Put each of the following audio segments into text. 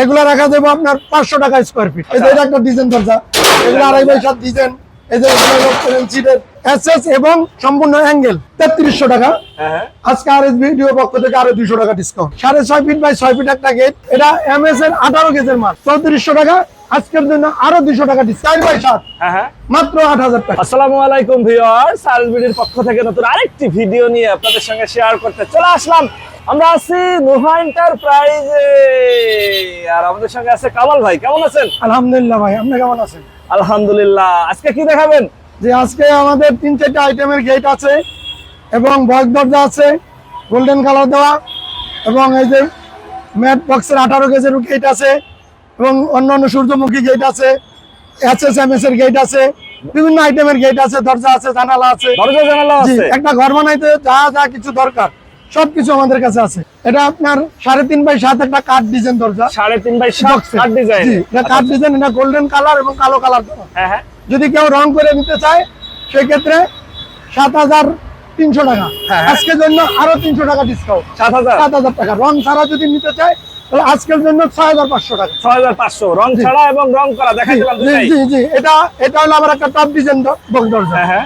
এগুলা রাখা দেবো আপনার পাঁচশো টাকা স্কোয়ার ফিট এটা একটা ডিজাইন দরজা। এগুলো আড়াই বাই ডিজাইন এই যে এসএস এবং সম্পূর্ণ অ্যাঙ্গেল তেত্রিশশো টাকা। হ্যাঁ হ্যাঁ। আজকে আর ভিডিও পক্ষ থেকে আরও দুইশো টাকা ডিসকাউন্ট সাড়ে ছয় ফিট বাই ছয় ফিট একটা গেট এটা এম এস এর আঠারো গেজের মাল চৌত্রিশশো টাকা। আজকের জন্য আরও দুইশো টাকা ডিসকাউন্ট বাই সাত। হ্যাঁ মাত্র আট হাজার টাকা। আসসালামু আলাইকুম পক্ষ থেকে নতুন আরেকটি ভিডিও নিয়ে আপনাদের সঙ্গে শেয়ার করতে চলে আসলাম। আমরা আছি নুহা এন্টারপ্রাইজে আর আমাদের সঙ্গে আছে কামাল ভাই। কেমন আছেন? আলহামদুলিল্লাহ ভাই আপনি কেমন আছেন? আলহামদুলিল্লাহ। আজকে কি দেখাবেন? যে আজকে আমাদের তিন চারটা আইটেমের গেট আছে এবং বয়স দরজা আছে গোল্ডেন কালার দেওয়া এবং এই যে ম্যাট বক্সের আঠারো গেজের গেট আছে এবং অন্যান্য সূর্যমুখী গেট আছে এস এস এম এস এর গেট আছে বিভিন্ন আইটেমের গেট আছে দরজা আছে জানালা আছে। দরজা জানালা আছে? একটা ঘর বানাইতে যা যা কিছু দরকার সবকিছু আমাদের কাছে আছে। এটা আপনার সাড়ে তিন বাই সাত একটা কাঠ ডিজাইন দরজা। সাড়ে তিন বাই সাত কাঠ ডিজাইন এটা কাঠ ডিজাইন এটা গোল্ডেন কালার এবং কালো কালার হ্যাঁ হ্যাঁ। যদি কেউ রং করে নিতে চায় সেক্ষেত্রে সাত হাজার তিনশো টাকা। হ্যাঁ। আজকের জন্য আরও তিনশো টাকা ডিসকাউন্ট সাত হাজার? সাত হাজার টাকা। রং ছাড়া যদি নিতে চায় তাহলে আজকের জন্য ছয় হাজার পাঁচশো টাকা। ছয় হাজার পাঁচশো। রং ছাড়া এবং রং করা দিলাম জি জি জি। এটা এটা হলো আবার একটা টপ ডিজাইন দরজা হ্যাঁ হ্যাঁ।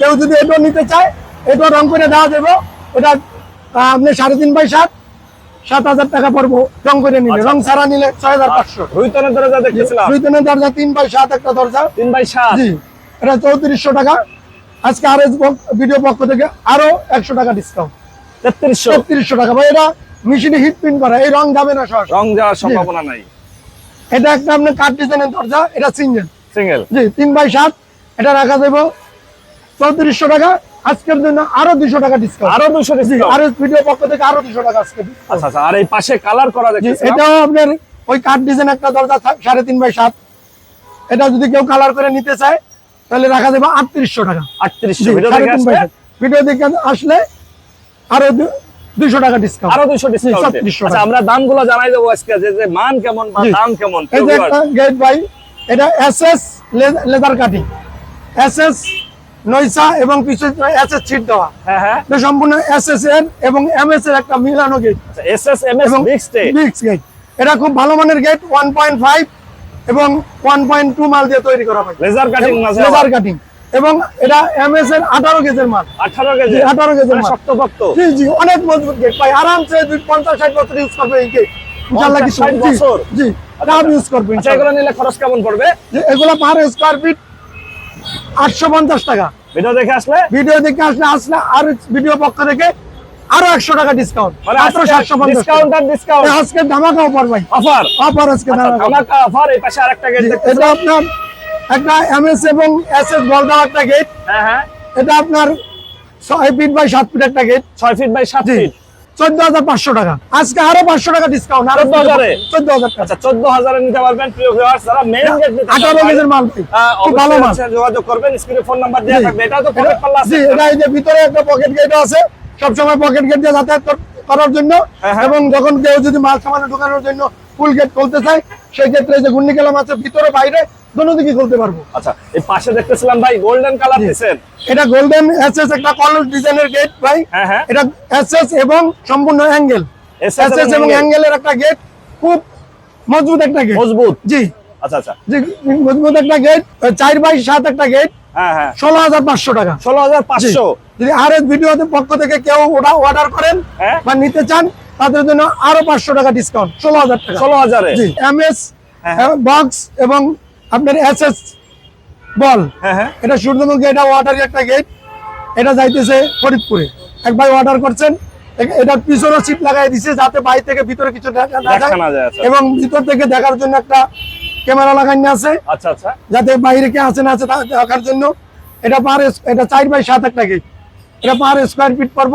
কেউ যদি এটা নিতে চায় এটা রং করে দেওয়া যাবে। ওটা আপনি সাড়ে তিন বাই সাত সাত হাজার টাকা পড়ব রং করে নিলে। আচ্ছা। রং ছাড়া নিলে ছয় হাজার পাঁচশো। রুইতনের দরজা দেখতেছিলাম। দুইজনের দরজা তিন বাই সাত একটা দরজা। তিন বাই সাত? জি এটা চৌত্রিশশো টাকা। আজকে আর ভিডিও পক্ষ থেকে আরও একশো টাকা ডিসকাউন্ট তেত্রিশশো? তেত্রিশশো টাকা। ভাই এটা মেশিনে হিট প্রিন্ট করা এই রং যাবে না সরাসরি রং যাওয়ার সম্ভাবনা নাই। এটা একটা আপনার কাঠ ডিজাইনের দরজা এটা সিঙ্গেল সিঙ্গেল জি তিন বাই সাত এটা রাখা দেবো চৌত্রিশশো টাকা। আজকের জন্য আরও দুশো টাকা ডিসকাউন্ট আরও দুশো ডিসকাউন্ট আর ভিডিও পক্ষ থেকে আরও দুশো টাকা আজকে আচ্ছা আচ্ছা আর এই পাশে কালার করা জি, এটাও আপনার ওই কাঠ ডিজাইন একটা দরজা সাড়ে তিন বাই সাত। এটা যদি কেউ কালার করে নিতে চায় তাহলে রাখা দেবো আটত্রিশশো টাকা। আটত্রিশশো ভিডিও দেখে আসলে? আরও দুশো টাকা ডিসকাউন্ট আরও দুশো ডিসকাউন্ট আচ্ছা। আমরা দামগুলো জানাই দেবো আজকে যে যে মান কেমন দাম কেমন এই যে একটা গেট ভাই এটা S S leather cutting S S নৈসা এবং পিছনে এস এস ছিট দেওয়া। হ্যাঁ হ্যাঁ। সম্পূর্ণ এস এস এর এবং এম এস এর একটা মিলানো gate S S M S mixed mix gate এটা খুব ভালো মানের গেট ওয়ান পয়েন্ট ফাইভ এবং ওয়ান পয়েন্ট টু মাল দিয়ে তৈরি করা হয়। লেজার কাটিং লেদার কাটিং এবং এটা এম এস এর আঠারো গেজের মাল। আঠারো কেজি জি, 18 কেজির মানে মাল। শক্ত পক্ত জি জি অনেক মজবুত গেট ভাই আরামসে দুই পঞ্চাশ ষাট বছর ইউজ করবে এই গেট 50 কিছু ষাট জি, বছর? জি এটা ইউজ করবে আচ্ছা। এগুলো নিলে খরচ কেমন পড়বে? এগুলো পার স্কোয়ার ফিট আটশো পঞ্চাশ টাকা। ভিডিও দেখে আসলে? ভিডিও দেখে আসলে আসলে আর ভিডিও পক্ষ থেকে আরও একশো টাকা ডিসকাউন্ট মানে মাত্র সাতশো ডিসকাউন্ট আর ডিসকাউন্ট আজকে ধামাকা অফার ভাই। অফার অফার আজকে ধামাকা। ধামাকা অফার এই পাশে আরেকটা গেট এটা আপনার একটা এমএস এবং এস এস বল একটা গেট হ্যাঁ হ্যাঁ। এটা আপনার ছয় ফিট বাই সাত ফিট একটা গেট ছয় ফিট বাই সাত ফিট চোদ্দ হাজার পাঁচশো টাকা। আজকে আরও পাঁচশো টাকা ডিসকাউন্ট আরও চোদ্দ হাজার? আচ্ছা চোদ্দ হাজারে নিতে পারবেন প্রিয় ভিউয়ার্স যারা মেইন গেট নিতে আঠারো কেজির মাল খুব ভালো মাল। যোগাযোগ করবেন স্ক্রিনে ফোন নাম্বার দেওয়া। থাকবে এটাও তো পকেট পাল্লা আছে এটা এই যে ভিতরে একটা পকেট গেট আছে সবসময় পকেট গেট দিয়ে যাতায়াত করার জন্য হ্যাঁ, হ্যাঁ। এবং যখন কেউ যদি মাল সামানে ঢোকানোর জন্য ফুল গেট খুলতে সেই ক্ষেত্রে যে ঘূর্ণি কেলাম আছে ভিতরে বাইরে দোনো দিকে খুলতে পারব। আচ্ছা এই পাশে দেখতেছিলাম ভাই গোল্ডেন কালার জি। দিছেন। এটা গোল্ডেন এসএস একটা ডিজাইনের গেট ভাই। হ্যাঁ হ্যাঁ। এটা এসএস এবং সম্পূর্ণ অ্যাঙ্গেল এসএস এবং অ্যাঙ্গেলের একটা গেট খুব মজবুত একটা গেট মজবুত? জি। আচ্ছা আচ্ছা। জি মজবুত একটা গেট চার বাই সাত একটা গেট হ্যাঁ ষোলো হাজার পাঁচশো টাকা। ষোলো হাজার পাঁচশো? যদি আর এস ভিডিওতে পক্ষ থেকে কেউ ওটা অর্ডার করেন বা নিতে চান তাদের জন্য আরও পাঁচশো টাকা ডিসকাউন্ট ষোলো হাজার টাকা। ষোলো হাজারে? G M S. বক্স এবং আপনার এস এস বল এটা সূর্যমুখী এটা ওয়াটারি একটা গেট এটা যাইতেছে ফরিদপুরে। এক ভাই অর্ডার করছেন এটার পিছনে সিট লাগাই দিছে যাতে বাইরে থেকে ভিতরে কিছু দেখা না যায়। না যায়, আচ্ছা। এবং ভিতর থেকে দেখার জন্য একটা ক্যামেরা লাগানো আছে। আচ্ছা আচ্ছা। যাতে বাইরে কে আছে না আছে দেখার জন্য। এটা পার এটা চার বাই সাত একটা গেট এটা পার স্কোয়ার ফিট পড়ব।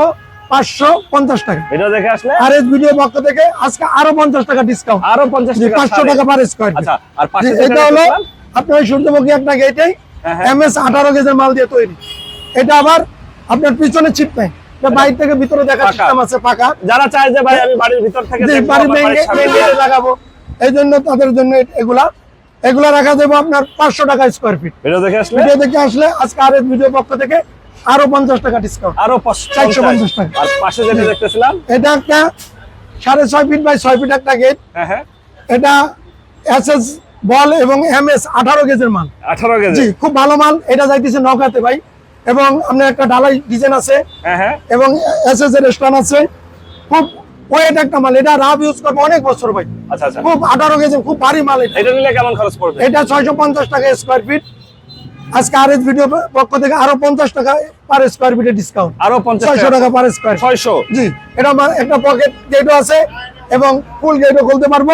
পাঁচশো পঞ্চাশ টাকা। ভিডিও দেখে আসলে? আর এস ভিডিও পক্ষ থেকে আজকে আরও পঞ্চাশ টাকা ডিসকাউন্ট আরও পঞ্চাশ পাঁচশো টাকা পার স্কোয়ার আর পাশে এটা হলো আপনার সূর্যমুখী একটা গেটেই। এম এস আঠারো গেজের মাল দিয়ে তৈরি। এটা আবার আপনার পিছনে ছিট নাই বাইরে থেকে ভিতরে দেখার সিস্টেম আছে পাকা। যারা চায় যে ভাই আমি বাড়ির ভিতর থেকে লাগাবো। এই জন্য তাদের জন্য এগুলা। এগুলা রাখা দেবো আপনার পাঁচশো টাকা স্কোয়ার ফিট ভিডিও দেখে আসলে? ভিডিও দেখে আসলে আজকে আর ভিডিও পক্ষ থেকে আরও পঞ্চাশ টাকা ডিসকাউন্ট আরও চারশো পঞ্চাশ। টাকা। আর পাশে যেটা দেখতেছিলাম? এটা একটা সাড়ে ছয় ফিট বাই ছয় ফিট একটা গেট হ্যাঁ হ্যাঁ। এটা এস এস বল এবং এম এস আঠারো গেজের মাল। আঠারো জি খুব ভালো মাল। এটা যাইতেছে নৌকাতে ভাই। এবং আপনার একটা ডালাই ডিজাইন আছে। হ্যাঁ হ্যাঁ। এবং এস এস এর স্টান আছে। খুব ওয়েট একটা মাল। এটা রাব ইউজ করব অনেক বছর ভাই। আচ্ছা আচ্ছা। খুব আঠারো কেজি খুব ভারী মাল এটা। এটা নিলে কেমন খরচ পড়বে? এটা ছয়শো পঞ্চাশ টাকা স্কোয়ার ফিট আজকে আর এস ভিডিও পক্ষ থেকে আরও পঞ্চাশ টাকা পার স্কোয়ার ফিটে ডিসকাউন্ট আরও ছয়শো টাকা পার স্কোয়ার ছয়শো। জি এটা আমার একটা পকেট গেটও আছে এবং ফুল গেটও খুলতে পারব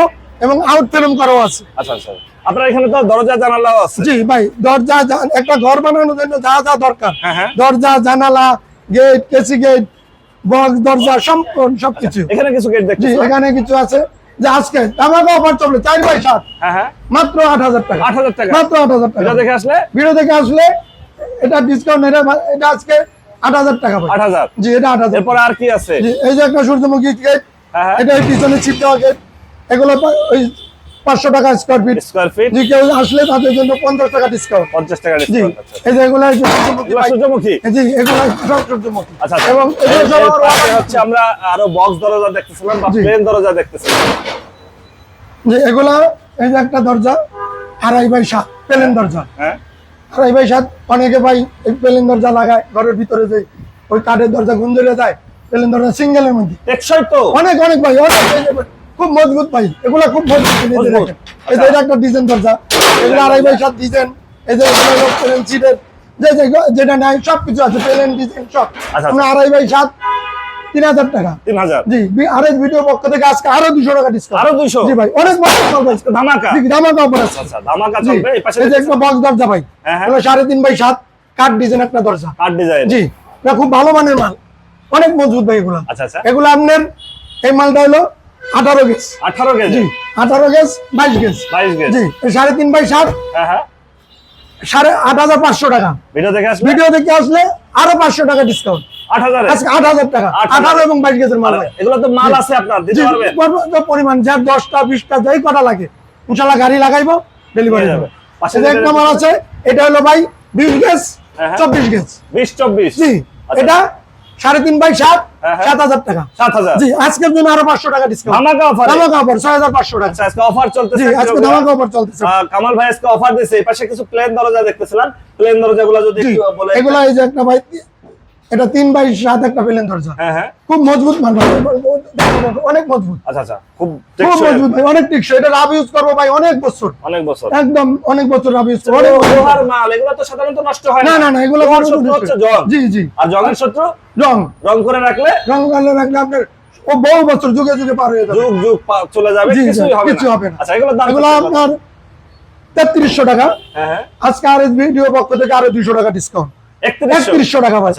এবং আউট ফিল্ম করাও আছে। আচ্ছা আচ্ছা। আপনার এখানে তো দরজা জানালাও আছে। জি ভাই দরজা একটা ঘর বানানোর জন্য যা যা দরকার। হ্যাঁ হ্যাঁ। দরজা জানালা গেট কেসি গেট বক্স দরজা সম্পূর্ণ সবকিছু। এখানে কিছু গেট দেখছি এখানে কিছু আছে। যে আজকে আমাকে অফার চলবে চার বাই সাত। হ্যাঁ হ্যাঁ। মাত্র আট হাজার টাকা। আট হাজার টাকা। মাত্র আট হাজার টাকা। দেখে আসলে? ভিডিও দেখে আসলে এটা ডিসকাউন্ট এটা এটা আজকে আট হাজার টাকা আট হাজার। জি এটা আট হাজার। এরপরে আর কি আছে? এই যে একটা সূর্যমুখী গেট হ্যাঁ এটা পিছনে ছিপ দেওয়া গেট এগুলো ওই পাঁচশো টাকা স্কোয়ার ফিট স্কোয়ার ফিট যে কেউ আসলে তাদের জন্য পঞ্চাশ টাকা ডিসকাউন্ট পঞ্চাশ টাকা জি ডিসকাউন্ট এই যে এগুলো সূর্যমুখী? জি এগুলো সূর্যমুখী আচ্ছা এবং হচ্ছে আমরা আরও বক্স দরজা দেখতেছিলাম বা প্লেন দরজা দেখতেছিলাম। যে এগুলা এই যে একটা দরজা আড়াই বাই সাত প্লেন দরজা। হ্যাঁ। আড়াই বাই সাত অনেকে ভাই এই প্লেন দরজা লাগায় ঘরের ভিতরে যে ওই কাঠের দরজা গুঞ্জরে যায় প্লেন দরজা সিঙ্গেলের মধ্যে। টেকসই তো। অনেক অনেক ভাই অনেক। খুব মজবুত ভাই এগুলা খুব মজবুত। এই যে একটা ডিজাইন দরজা। এগুলো আড়াই বাই সাত ডিজাইন এই যে এগুলো হলো প্লেন সিটের যে যে- যেটা নাই সব কিছু আছে প্লেন ডিজাইন সব। আচ্ছা। আমরা আড়াই বাই সাত তিন হাজার টাকা। তিন হাজার। জি ভিডিও পক্ষ থেকে আজকে আরও দুশো টাকা ডিসকাউন্ট আরও জি ভাই অনেক বড় discount ভাই। ধামাকা। জি, ধামাকা অফার আছে। ধামাকা চলবে এই পাশে এই যে একটা বক্স দরজা ভাই। হ্যাঁ, হ্যাঁ। সাড়ে তিন বাই সাত কাঠ ডিজাইন একটা দরজা। কাঠ ডিজাইন জি এটা খুব ভালো মানের মাল। অনেক মজবুত ভাই এগুলো। আচ্ছা আচ্ছা। এগুলো আপনার এই মালটা হলো আঠারো গেজ। আঠারো কেজি জি আঠারো গেজ বাইশ গেজ। বাইশ গেজ। জি সাড়ে তিন বাই সাত হ্যাঁ হ্যাঁ। সাড়ে আট হাজার পাঁচশো টাকা। ভিডিও দেখে আসবে? ভিডিও দেখে আসলে আরও পাঁচশো টাকা ডিসকাউন্ট আট হাজার? আজকে আট হাজার টাকা। আট এবং বাইশ গেজের মাল। ভাই এগুলো তো মাল আছে আপনার দিতে জি, পারবেন। পর্যাপ্ত পরিমাণ যার দশটা বিশটা যাই কটা লাগে ইনশাল্লাহ গাড়ি লাগাইবো ডেলিভারি যাবে। এক নাম্বার আছে এটা হলো ভাই বিশ গেজ হ্যাঁ। চব্বিশ গেজ। বিশ চব্বিশ। জি আচ্ছা। এটা সাড়ে তিন বাই সাত হ্যাঁ, হ্যাঁ। সাত হাজার টাকা। সাত হাজার। জি আজকের জন্য আরও পাঁচশো টাকা ডিসকাউন্ট ধামাকা অফার ধামাকা অফার ছয় হাজার পাঁচশো টাকা। আচ্ছা আজকে অফার চলতেছে জি আজকে ধামাকা অফার চলতেছে। কামাল ভাই আজকে অফার দিয়েছে এই পাশে কিছু প্লেন দরজা দেখতেছিলাম। প্লেন দরজাগুলো যদি একটু বলে এগুলো এই যে একটা ভাই এটা তিন বাই সাত একটা পেলেন দরজা হ্যাঁ হ্যাঁ। খুব মজবুত মাল অনেক মজবুত। আচ্ছা আচ্ছা। খুব খুব মজবুত ভাই অনেক টিকসই। এটা রাব ইউজ করব ভাই অনেক বছর। অনেক বছর। একদম অনেক বছর রাব ইউজ করব। লোহার মাল এগুলো তো সাধারণত নষ্ট হয় না। না না এগুলো হচ্ছে জং। জি জি। আর জংয়ের শত্রু রং রং করে রাখলে? রং কালো রাখলে আপনার ও বহু বছর যুগে যুগে পার হয়ে যাবে। যুগ যুগ চলে যাবে কিছুই হবে না। কিছু হবে না। আচ্ছা এগুলোর দাম এগুলো? আপনার তেত্রিশশো টাকা। হ্যাঁ আজকে আর ভিডিও পক্ষ থেকে আরও দুইশো টাকা ডিসকাউন্ট একত্রিশশো টাকা ভাই।